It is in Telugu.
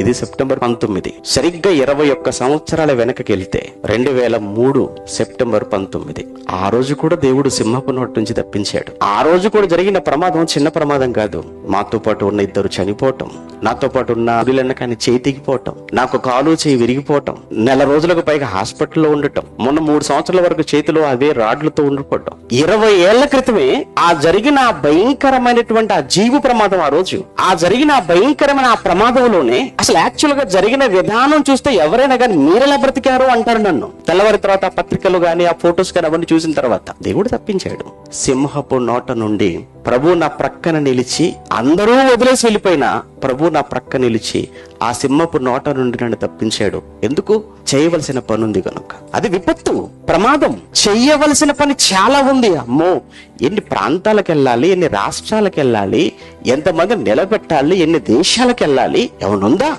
ఇది సెప్టెంబర్ పంతొమ్మిది. సరిగ్గా ఇరవై ఒక్క సంవత్సరాల వెనకకెళ్తే రెండు వేల మూడు సెప్టెంబర్ పంతొమ్మిది. ఆ రోజు కూడా దేవుడు సింహపు నోటి నుంచి తప్పించాడు. ఆ రోజు కూడా జరిగిన ప్రమాదం చిన్న ప్రమాదం కాదు. మాతో పాటు ఉన్న ఇద్దరు చనిపోవటం నాతో పాటు ఉన్న అదులన్న కానీ చేతికి పోవటం నాకు కాలు చేయి విరిగిపోవటం నెల రోజులకు పైగా హాస్పిటల్లో ఉండటం మొన్న మూడు సంవత్సరాల వరకు చేతిలో అవే రాడ్లతో ఉండిపోవటం. ఇరవై ఏళ్ళ క్రితమే ఆ జరిగిన భయంకరమైనటువంటి ఆ జీవు ప్రమాదం ఆ రోజు. ఆ జరిగిన భయంకరమైన ఆ ప్రమాదంలోనే అసలు యాక్చువల్గా జరిగిన విధానం చూస్తే ఎవరైనా కానీ మీరెలా బ్రతికారు అంటారు నన్ను. తెల్లవారి తర్వాత ఆ పత్రికలు కానీ ఆ ఫొటోస్ కానీ అవన్నీ చూసిన తర్వాత దేవుడు తప్పించాడు. సింహపు నోట నుండి ప్రభు నా ప్రక్కన నిలిచి అందరూ వదిలేసి వెళ్ళిపోయినా ప్రభు నా ప్రక్క నిలిచి ఆ సింహపు నోట నుండి నన్ను తప్పించాడు. ఎందుకు? చేయవలసిన పని ఉంది కనుక అది విపత్తు ప్రమాదం. చెయ్యవలసిన పని చాలా ఉంది. అమ్మో! ఎన్ని ప్రాంతాలకు వెళ్ళాలి ఎన్ని రాష్ట్రాలకు వెళ్ళాలి ఎంతమంది నిలబెట్టాలి ఎన్ని దేశాలకు వెళ్ళాలి ఎవనుందా